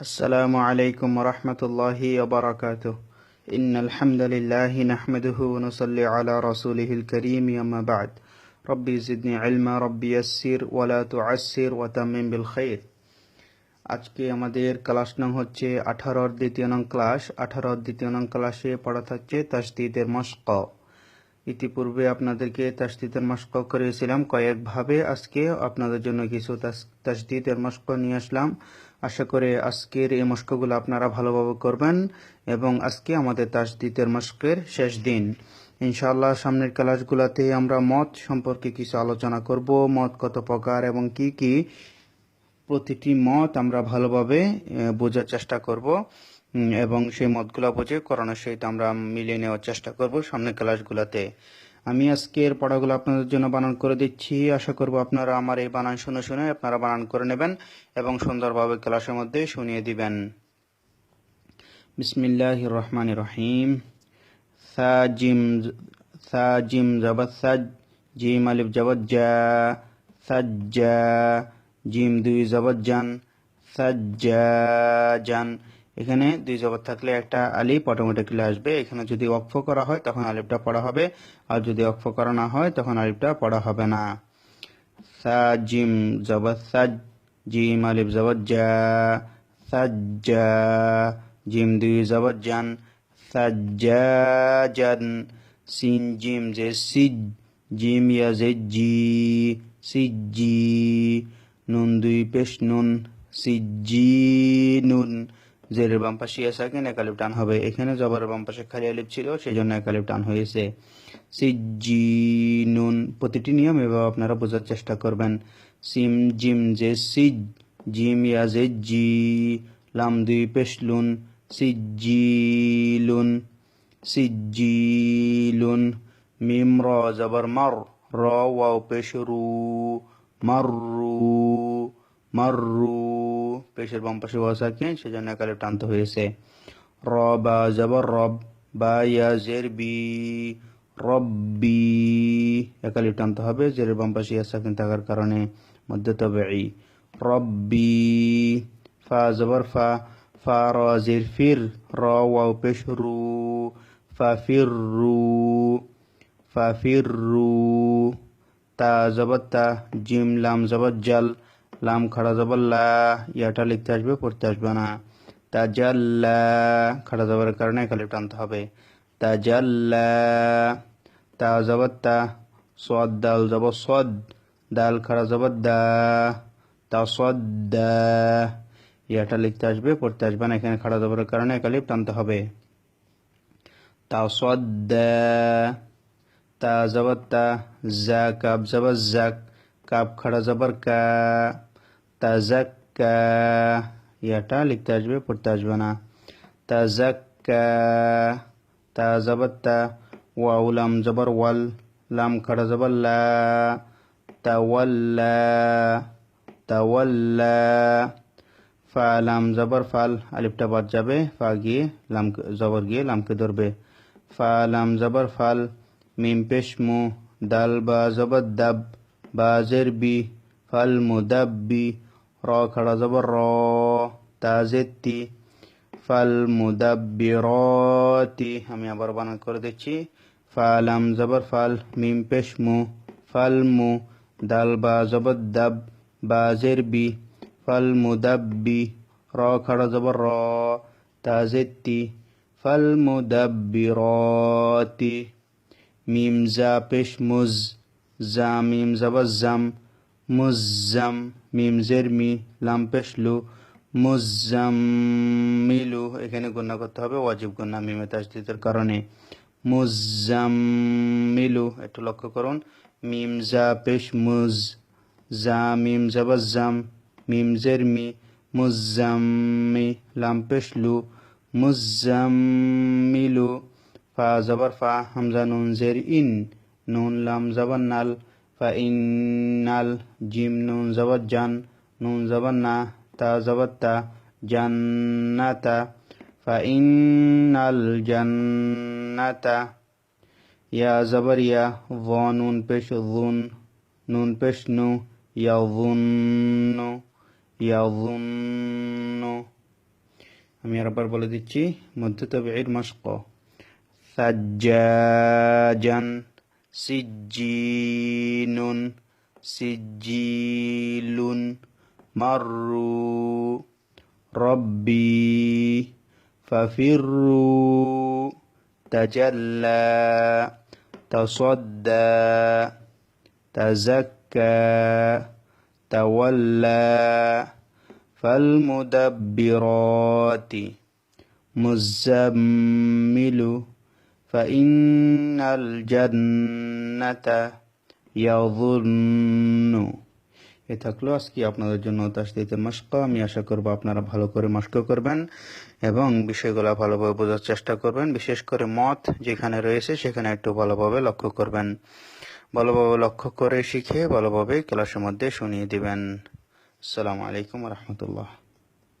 السلام عليكم ورحمة الله وبركاته إن الحمد لله نحمده ونصلي على رسوله الكريم أما بعد ربي زدني علما ربي يسر ولا تعسر وتمم بالخير আজকে আমাদের ক্লাস নং হচ্ছে আঠারোর দ্বিতীয় নং ক্লাস আঠারোর দ্বিতীয় নং ক্লাসে পড়া থাকছে তাসদিদের মস্ক ইতিপূর্বে আপনাদেরকে তাসদিদের মস্ক করেছিলাম কয়েকভাবে আজকে আপনাদের জন্য কিছু তাস- তাসদিদের মস্ক নিয়ে আসলাম আশা করে আজকের এই মস্কগুলো আপনারা ভালোভাবে করবেন এবং আজকে আমাদের তাসদিদের মস্কের শেষ দিন। ইনশাআল্লাহ সামনের ক্লাসগুলোতে আমরা মত সম্পর্কে কিছু আলোচনা করব, মত কত প্রকার এবং কি কি প্রতিটি মত আমরা ভালোভাবে বোঝার চেষ্টা করব এবং সেই মতগুলো বুঝে করোনার সহিত আমরা মিলিয়ে নেওয়ার চেষ্টা করব সামনের ক্লাসগুলোতে। আমি আজকের পড়াগুলো আপনাদের জন্য বানান করে দিচ্ছি। আশা করব আপনারা আমার এই বানান শুনে শুনে আপনারা বানান করে নেবেন এবং সুন্দরভাবে ক্লাসের মধ্যে শুনিয়ে দিবেন। বিসমিল্লাহ রহমান রহিম। সা, জিম সা, জিম জবত সাজ জিম, আলিফ জবত জা সাজ্জা জিম, দুই জবত জান সাজ্জাজান এখানে দুই জবত থাকলে একটা আলিফ অটোমেটিক্যালি আসবে। এখানে যদি অক্ফ করা হয়, তখন আলিফটা পড়া হবে। আর যদি অক্ফ করা না হয়, তখন আলিফটা পড়া হবে না। সা জিম জবত সাজ জিম আলিফ জবত জা সাজ্জা। জিম দুই জবত জান সাজ্জাজান সিন জিম যে সিজ, জিম ইয়া যে জি সিজি নুন দুই পেশ নুন সিজি নুন। জেরের বাম পাশে সাকেন একালিপ টান হবে এখানে। জবরের বাম পাশে খালি আলিপ ছিল সেই জন্য একালিপ টান হয়েছে। সিজি নুন প্রতিটি নিয়ম এভাবে আপনারা বোঝার চেষ্টা করবেন। সিম, জিম যে সিজ, জিম, ইয়া যে জি, লাম, দুই, পেশ, লুন, সিজিলুন সিজিলুন, মিম, র, জবর, মর, র, ওয়াও, পেশ, রু মাররু মাররু, পেশের বাম পাশে ওয়া সাকিন সেজন্য একালে টানতে হয়েছে। র বা জবর রব বা ইয়া জের বি রব্বি। একালিপ টানতে হবে, জেরের বাম পাশে ইয়া সাকিন থাকার কারণে মধ্যে তবে রব্বি, ফা জবর ফা ফা র জের ফির, র ওয়াও পেশ রু ফা ফির রু ফা ফির রু তা জবর তা, জিম লাম জবর জাল লাম খাড়া জবর লা, ইয়াটা লিখতে আসবে, পড়তে আসবে না। তা জাল্লা খাড়া জবরের কারণে খালি টানতে হবে। তা জাল্লা তা জবর তা, সদ দাল জবর সদ, দাল খাড়া জবর দা, তা সদ দা। ইয়াটা লিখতে আসবে, পড়তে আসবে না, এখানে খাড়া জবরের কারণে একালিপ টানতে হবে। তা সদ তা জবর তা জাক খাড়া জবর জাক কা ইয়াটা লিখতে আসবে পড়তে আসবে না তা জাক কা তা জবর তা ওয়াউ লাম জবর ওয়াল লাম খাড়া জবর লা তা ওয়াল্লা তা ওয়াল্লা ফা লাম জবর ফাল আলিফটা বাদ যাবে ফা গিয়ে লাম জবর গিয়ে লামকে ধরবে ফা লাম জবর ফাল মিম পেশ মু দাল বা জবর মুদাব্বি, র, খাড়া জবর র তা জেত্তি ফাল মুদাব্বিরতি আমি আবার বানান করে দিচ্ছি। ফা লাম জবর ফাল, মিম পেশ মু, ফাল মু, দাল বা জবর দাব বা জের বি, ফাল মুদাব্বি, র, খাড়া জবর র তা জেত্তি ফাল মুদাব্বিরতি মিম জা পেশ মুজ জা মিম জবর জাম মুজাম মিম জের মি লাম পেশ লু মুজাম্মিলু এখানে গুণা করতে হবে, ওয়াজিব গুণা মিমে তাসদিদের কারণে। মুজাম্মিলু একটু লক্ষ্য করুন। মিম জা পেশ মুজ, জা মিম জবর জাম, মিম জের মি মুজাম্মি লাম পেশ লু মুজাম্মিলু ফা জবর ফা, হামজা নুন জের ইন। নুন লাম জবর নাল ফা ইন্নাল জিম নুন জবর জান নুন জবর না তা জবর তা জান্নাতা ফা ইন্নাল জান্নাতা ইয়া জবর ইয়া নুন পেশ জুন নুন পেশ নু ইয়াজুন্নু আমি আরেকবার বলে দিচ্ছি, মধ্য তবির মশক। সাজ্জাজান سجين سجيل مروا ربي ففروا تجلى تصدى تزكى تولى. فالمدبرات مزمل فإن الجنة يظن এ থাকলো আজকে আপনাদের জন্য তাসদিতে মশক আমি আশা করব আপনারা ভালো করে মশক করবেন এবং বিষয়গুলো ভালোভাবে বোঝার চেষ্টা করবেন বিশেষ করে মত যেখানে রয়েছে সেখানে একটু ভালোভাবে লক্ষ্য করবেন ভালোভাবে লক্ষ্য করে শিখে ভালোভাবে ক্লাসের মধ্যে শুনিয়ে দিবেন আসসালামু আলাইকুম রহমতুল্লাহ